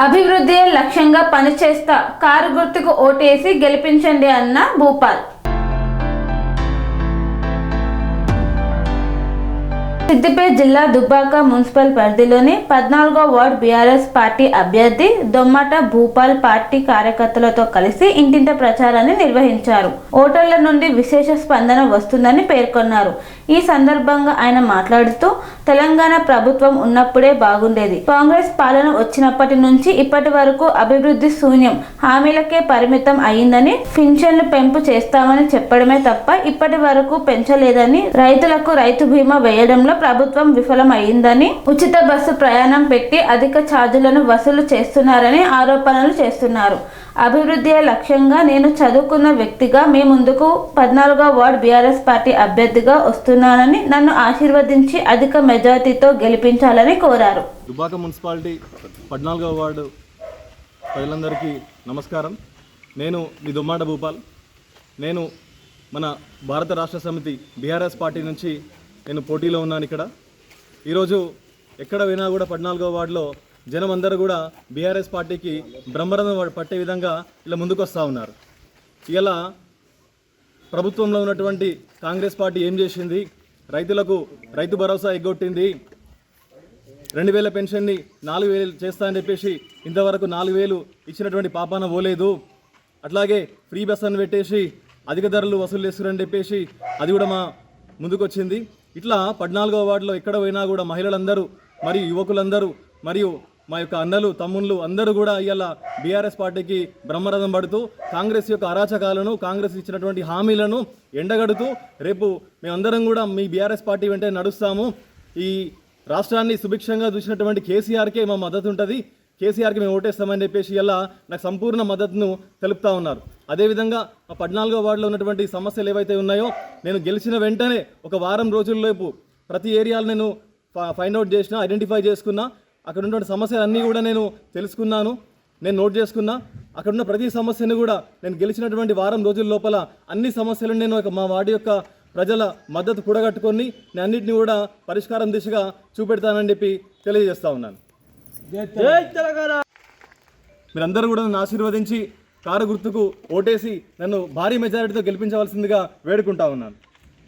అభివృద్ధి లక్ష్యంగా పనిచేస్తా. కారు గుర్తుకు ఓటేసి గెలిపించండి అన్న భూపాల్. సిద్దిపేట జిల్లా దుబ్బాక మున్సిపల్ పరిధిలోని పద్నాలుగో వార్డ్ బీఆర్ఎస్ పార్టీ అభ్యర్థి దొమ్మట భూపాల్ పార్టీ కార్యకర్తలతో కలిసి ఇంటింత ప్రచారాన్ని నిర్వహించారు. ఓటర్ల నుండి విశేష స్పందన వస్తుందని పేర్కొన్నారు. ఈ సందర్భంగా ఆయన మాట్లాడుతూ తెలంగాణ ప్రభుత్వం ఉన్నప్పుడే బాగుండేది. కాంగ్రెస్ పాలన వచ్చినప్పటి నుంచి ఇప్పటి వరకు అభివృద్ధి శూన్యం. హామీలకే పరిమితం అయిందని పింఛన్లు పెంపు చేస్తామని చెప్పడమే తప్ప ఇప్పటి వరకు పెంచలేదని రైతులకు రైతు బీమా వేయడంలో ప్రభుత్వం విఫలం అయిందని ఉచిత బస్సు ప్రయాణం పెట్టి అధిక ఛార్జీలను వసూలు చేస్తున్నారని ఆరోపణలు చేస్తున్నారు. అభివృద్ధి లక్ష్యంగా నేను చదువుకున్న వ్యక్తిగా మీ ముందుకు పద్నాలుగో వార్డ్ బీఆర్ఎస్ పార్టీ అభ్యర్థిగా వస్తున్నానని నన్ను ఆశీర్వదించి అధిక మెజార్టీతో గెలిపించాలని కోరారు. దుబాక మున్సిపాలిటీ పద్నాలుగవ వార్డు ప్రజలందరికీ నమస్కారం. నేను మీ దుమ్మాట భూపాల్. నేను మన భారత రాష్ట్ర సమితి బీఆర్ఎస్ పార్టీ నుంచి నేను పోటీలో ఉన్నాను ఇక్కడ. ఈరోజు ఎక్కడ వినా కూడా పద్నాలుగవ వార్డులో జనం అందరూ కూడా బీఆర్ఎస్ పార్టీకి బ్రహ్మరథం పట్టే విధంగా ఇలా ముందుకు వస్తూ ఉన్నారు. ఇలా ప్రభుత్వంలో ఉన్నటువంటి కాంగ్రెస్ పార్టీ ఏం చేసింది? రైతులకు రైతు భరోసా ఎగ్గొట్టింది. రెండు వేల పెన్షన్ని నాలుగు వేలు చేస్తా అని చెప్పేసి ఇంతవరకు నాలుగు వేలు ఇచ్చినటువంటి పాపాన పోలేదు. అట్లాగే ఫ్రీ బస్ అని పెట్టేసి అధిక ధరలు వసూలు చేస్తున్నారని చెప్పేసి అది కూడా మా ముందుకొచ్చింది. ఇట్లా పద్నాలుగో వార్డులో ఎక్కడ పోయినా కూడా మహిళలందరూ మరియు యువకులందరూ మరియు మా యొక్క అన్నలు తమ్ముళ్ళు అందరూ కూడా ఇవాళ బీఆర్ఎస్ పార్టీకి బ్రహ్మరథం పడుతూ కాంగ్రెస్ యొక్క అరాచకాలను కాంగ్రెస్ ఇచ్చినటువంటి హామీలను ఎండగడుతూ రేపు మేమందరం కూడా మీ బీఆర్ఎస్ పార్టీ వెంటే నడుస్తాము. ఈ రాష్ట్రాన్ని సుభిక్షంగా చూసినటువంటి కేసీఆర్కే మా మద్దతు ఉంటుంది. కేసీఆర్కి మేము ఓటేస్తామని చెప్పేసి ఇలా నాకు సంపూర్ణ మద్దతును తెలుపుతా ఉన్నారు. అదేవిధంగా మా పద్నాలుగో వార్డులో ఉన్నటువంటి సమస్యలు ఏవైతే ఉన్నాయో నేను గెలిచిన వెంటనే ఒక వారం రోజుల్లోపు ప్రతి ఏరియాలో నేను ఫైండ్ అవుట్ చేసిన ఐడెంటిఫై చేసుకున్నా అక్కడ ఉన్నటువంటి సమస్యలన్నీ కూడా నేను తెలుసుకున్నాను నేను నోట్ చేసుకున్నా. అక్కడ ఉన్న ప్రతి సమస్యను కూడా నేను గెలిచినటువంటి వారం రోజుల లోపల అన్ని సమస్యలను నేను ఒక మా వార్డు యొక్క ప్రజల మద్దతు కూడగట్టుకొని నేను అన్నింటినీ కూడా పరిష్కారం దిశగా చూపెడతానని చెప్పి తెలియజేస్తా ఉన్నాను. మీరందరూ కూడా నన్ను ఆశీర్వదించి కారు గుర్తుకు ఓటేసి నన్ను భారీ మెజారిటీతో గెలిపించవలసిందిగా వేడుకుంటా ఉన్నాను.